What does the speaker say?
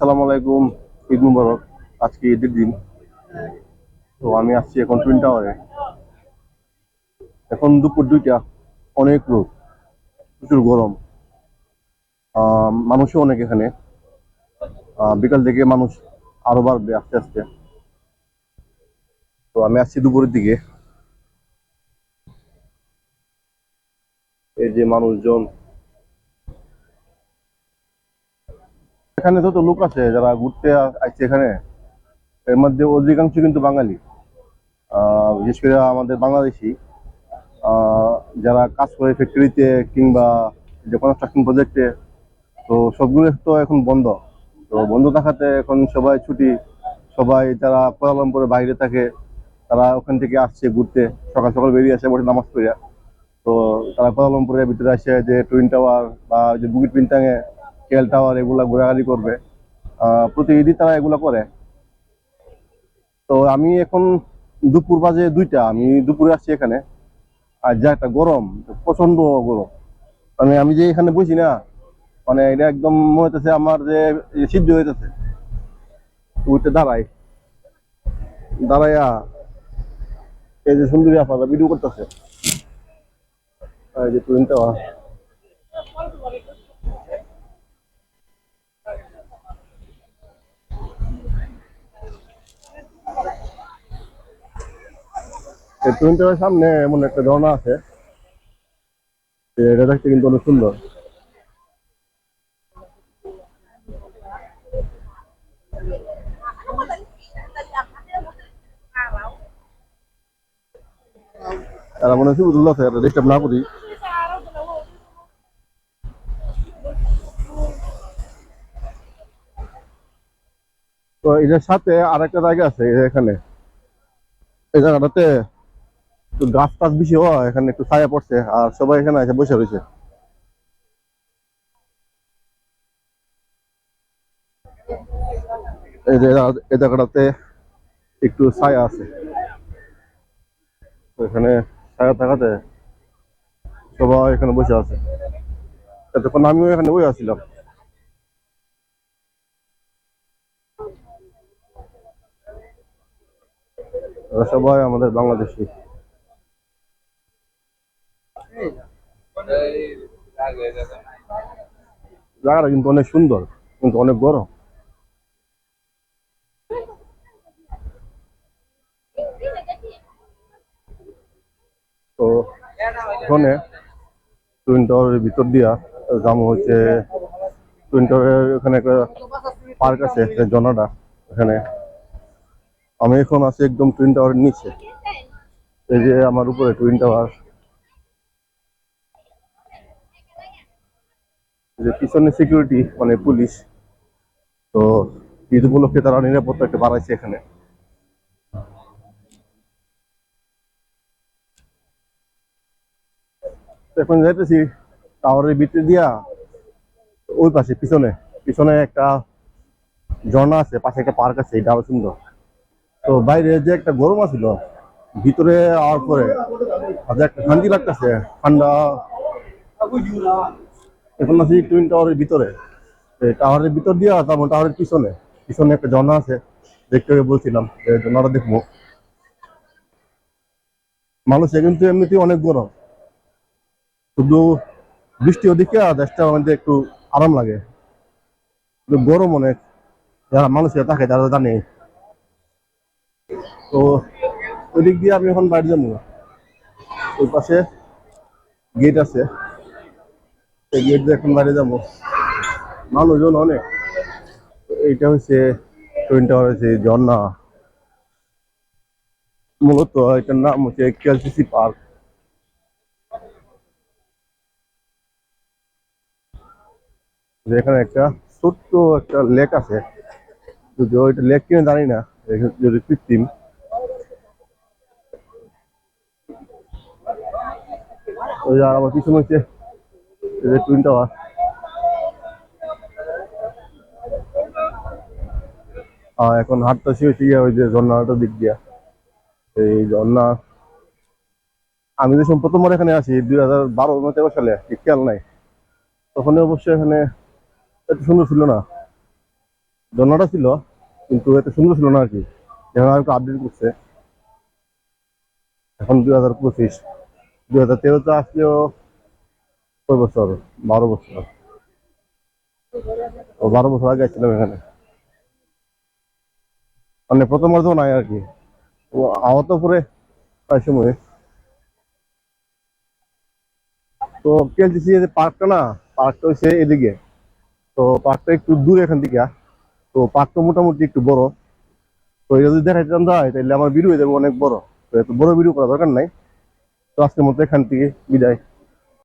আলাইকুম, ঈদ মুবারক। আজকে ঈদের দিন। তো আমি আসছি এখন টুইন টাওয়ারে এখন দুপুর দুইটা, অনেক লোক প্রচুর গরম। মানুষও অনেক এখানে। বিকাল থেকে মানুষ আরও বাড়বে আস্তে আস্তে। তো আমি আসছি দুপুরের দিকে। এই যে মানুষজন এখানে যত লোক আছে যারা ঘুরতে আসছে এখানে, এর মধ্যে অধিকাংশ কিন্তু বাঙালি। বিশেষ করে আমাদের বাংলাদেশি। যারা কাজ করে ফ্যাক্টরিতে কিংবা যে কনস্ট্রাকশন প্রজেক্টে তো সবগুলো তো এখন বন্ধ। তো বন্ধ থাকাতে এখন সবাই ছুটি, সবাই যারা কোয়ালালামপুরের বাইরে থাকে, তারা ওখান থেকে আসছে ঘুরতে, সকাল সকাল বেরিয়ে আসে বসে নামাজ পড়িয়া। তো তারা কোয়ালালামপুরের ভিতরে আসে যে টুইন টাওয়ার বা যে বুকিট পিন্টাঙে কেল টাওয়ার এগুলা ঘোরাঘুরি করবে। প্রতি তারা এগুলা করে। তো আমি এখন দুপুর বাজে দুইটা, আমি দুপুরে আসছি এখানে। আর যা একটা গরম প্রচণ্ড গরম। মানে আমি যে এখানে বসি না মানে এটা একদম মনে হইতেছে আমার যে সিদ্ধ হইতেছে। ওইটা দাঁড়াই দাঁড়াইয়া এই যে সুন্দরী আপাতত ভিডিও করতেছে। এই যে সামনে এমন একটা ঝর্ণা আছে। এটা দেখতে কিন্তু অনেক সুন্দর। তারা মনে হচ্ছে উল্লাস আছে ডিস্টার্ব না করি। তো এটার সাথে আর একটা জায়গা আছে এখানে। এই জায়গাটাতে একটু গাছ টাছ বেশি হয় এখানে একটু ছায়া পড়ছে, আর সবাই এখানে এসে বসে রয়েছে। এই জায়গাটাতে একটু ছায়া আছে। এখানে ছায়া থাকাতে সবাই এখানে বসে আছে। এতক্ষণ আমিও এখানে বসে আছিলাম। এরা সবাই আমাদের বাংলাদেশি। জায়গাটা কিন্তু অনেক সুন্দর, কিন্তু অনেক গরম। তো ওখানে টুইন টাওয়ারের ভিতর দিয়া যাম হচ্ছে টুইন টাওয়ারের ওখানে একটা পার্ক আছে জনাটা এখানে। আমি এখন আছি একদম টুইন টাওয়ারের নিচে। এই যে আমার উপরে টুইন টাওয়ার যে পিছনে সিকিউরিটি মানে পুলিশ তো ঈদ উপলক্ষে তারা নিরাপত্তা একটা বাড়াইছে এখানে। এখন যাইতেছি টাওয়ারের ভিতরে দিয়া, ওই পাশে পিছনে পিছনে একটা ঝর্ণা আছে, পাশে একটা পার্ক আছে, এটা আরও সুন্দর। তো বাইরে যে একটা গরম আছিল, ভিতরে আওয়ার পরে একটা শান্তি লাগতেছে, ঠান্ডা এখন আছি টুইন টাওয়ারের ভিতরে। টাওয়ারের ভিতর দিয়া তারপর টাওয়ারের পিছনে পিছনে একটা ঝর্ণা আছে, দেখতে বলছিলাম ঝর্ণাটা দেখব। মানুষে কিন্তু এমনিতেই অনেক গরম। শুধু বৃষ্টি ওদিকে আর দেশটা আমাদের একটু আরাম লাগে। গরম অনেক, যারা মানুষের থাকে তারা জানে। তো ওই দিক দিয়ে আমি এখন বাড়ি যাব। ওই পাশে গেট আছে। এই গেট দিয়ে এখন বাইরে মানুষজন অনেক। এইটা হচ্ছে টুইন টাওয়ার এটার নাম হচ্ছে কেএলসিসি পার্ক এখানে একটা ছোট্ট একটা লেক আছে। যদি ওইটা লেক কিনে জানি না যদি কৃত্রিম। ওই আর আমার পিছনে হচ্ছে এই যে টুইন আর এখন হাঁটতেছি হচ্ছে গিয়ে ওই যে ঝর্ণাটার দিক দিয়া। এই ঝর্ণা, আমি যখন প্রথমবার এখানে আসি দুই হাজার বারো তেরো সালে ঠিক খেয়াল নাই? তখন অবশ্য এখানে এত সুন্দর ছিল না। ঝর্ণাটা ছিল, কিন্তু এত সুন্দর ছিল না আর কি। এখন আর একটু আপডেট করছে। এখন দুই হাজার পঁচিশ। দুই হাজার তেরোতে আসলেও কয় বছর? বারো বছর। বারো বছর আগে ছিলাম এখানে। মানে প্রথমবার তো নাই আর কি। আহত পরে প্রায় সময়। তো কেলটিসি যে পার্কটা না, পার্কটা হচ্ছে এদিকে। তো পার্কটা একটু দূরে এখান থেকে। তো পার্কটা মোটামুটি একটু বড়। তো এটা যদি দেখাইতে যায় তাহলে আমার ভিডিও হয়ে যাবে অনেক বড়। তো এত বড় ভিডিও করা দরকার নাই। তো আজকের মতো এখান থেকে বিদায়।